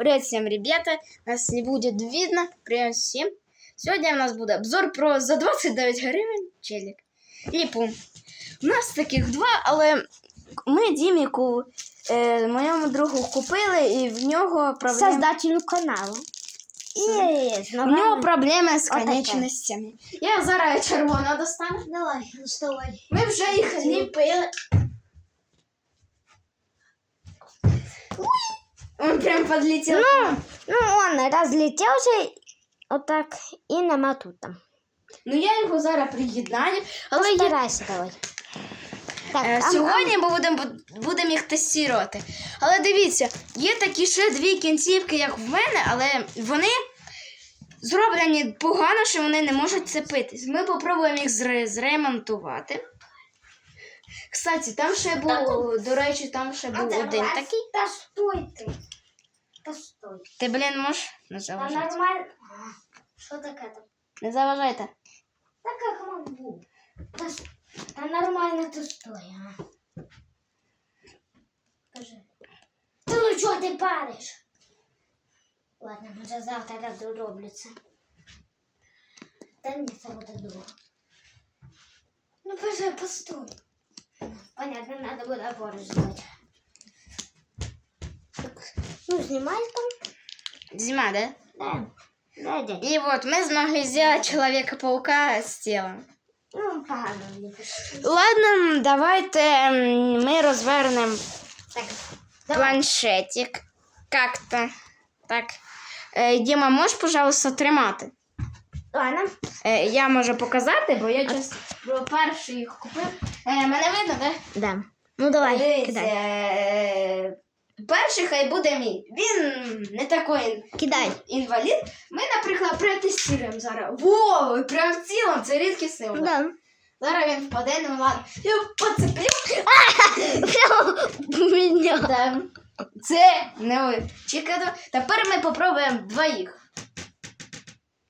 Привет всем, ребята. Нас не будет видно. Привет всем. Сегодня у нас буде обзор про за 29 гривень челік. Ліпун. У нас таких два, але ми Діміку, е, моєму другу, купили, і в нього проблеми. Создателю каналу. І У нього проблеми з конечностями. Я зараз червоного достану. Давай, доставай. Ми вже їх ліпили. Он прям подлетел. Ну, ну он разлетівся отак і нема тут там. Ну я його зараз приєднаю. Але є... Постарайся давай. Так, Е, Сьогодні ми будемо будемо їх тестувати. Але дивіться, є такі ще дві кінцівки, як в мене, але вони зроблені погано, що вони не можуть цепитись. Ми попробуємо їх зре- зремонтувати. Кстати, там ще був, до речі, там ще був один такий. Та стой ти. Та стой. Ти, блін, можеш? Не Та заважайте. нормально. Що таке там? Не заважайте. Та як могу? Та, та нормально ти стой, а. Скажи. Та ну чого ти париш? Ладно, може завтра це. Та ні, це буде довго. Ну, боже, постой. Понятно, надо поруч зробити. Так, Ну, знімай там. Зима, да? Да. Да, дядя. И вот мы смогли сделать Человека-паука с телом. Ну, погано. Ладно, давайте ми розвернемо планшетик. Как-то. Так. Е, Діма, можеш, пожалуйста, тримати? Ладно. Е, я можу показати, бо я час бо перший їх купив. Е, мене видно, так? Да. Ну, давай, Дивіться, кидай. е, перший хай буде мій. Він не такий Кидай. інвалід. Ми, наприклад, протестуємо зараз. Во, прям в цілому, це рідкісний удар. Да. Зараз він впаде, ну ладно. Я поцеплю. Меня. Це не ви. Чекаю. Тепер ми попробуємо двоїх.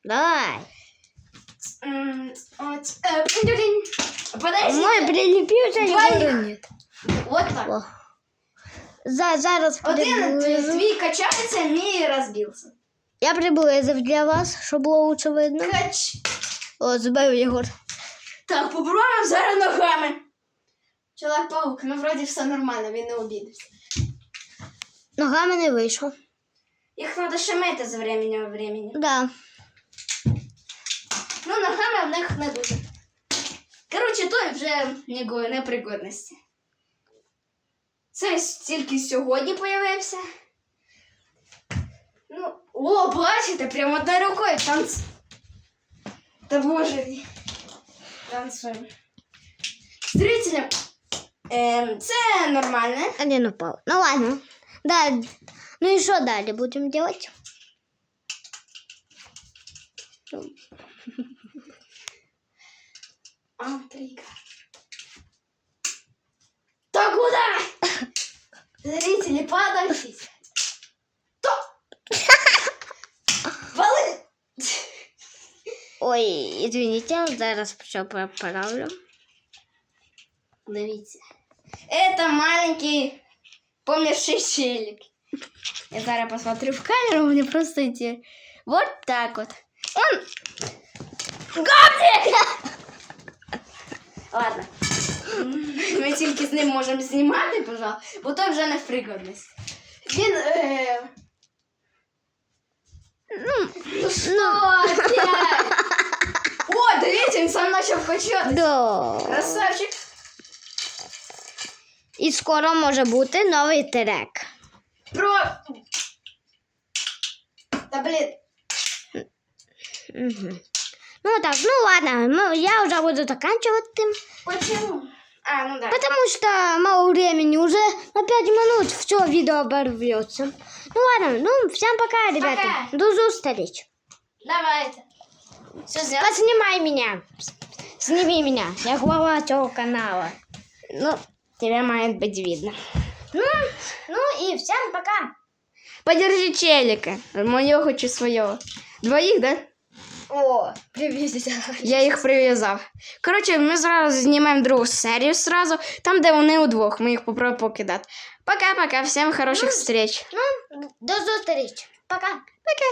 Давай. От. Подожди. Мой прилепился, его нет. От так. О. За, зараз Один приблизу. твій качається, мій розбився. Я приблизив для вас, щоб було лучше видно. Кач. О, збив Єгор. Так, попробуємо зараз ногами. Чоловік паук, ну вроді все нормально, він не обідався. Ногами не вийшло. Їх треба ще мити з времени в времени. Да. Ну, ногами в них не дуже. Коротше, той вже нікої непригодності. Це тільки сьогодні появився. Ну, о, бачите, прямо одною рукою танц. Та боже мій. Танцуємо. Зрителям. Ем, це нормально. Один упал. Ну ладно. Да. Ну и что далее будем делать? Интрига. Да куда? Зрители, подождите. То! Вали! Ой, извините, зараз все поправлю. Дивіться. Это маленький померший челик. Я зараз посмотрю в камеру, мне просто идти. Вот так вот. Он... Гоблин! Ладно. Ми тільки з ним можемо знімати, пожалуйста, бо той вже не в пригодності. Він. Е... Ну що опять? О, дивіться, він сам почав качатися. Да. Красавчик. І скоро може бути новий трек. Про. Та блін. Угу. Ну так, ну ладно, ну, я уже буду заканчивать тем, Почему? А, ну да. потому что мало времени, уже на 5 минут все видео оборвется. Ну ладно, ну всем пока, ребята. Пока. До зустрічі. Давайте. Все сделал. Поснимай меня. Сними меня. Я глава цього канала. Ну, тебя мает быть видно. Ну, ну и всем пока. Подержи челика. Моего хочу своего. Двоих, да? О, привіт. Я їх прив'язав. Коротше, ми зараз знімемо другу серію сразу, там, де вони удвох. Ми їх попробуємо покидати. Пока-пока, всім хороших встреч. До зустрічі. Пока. Пока.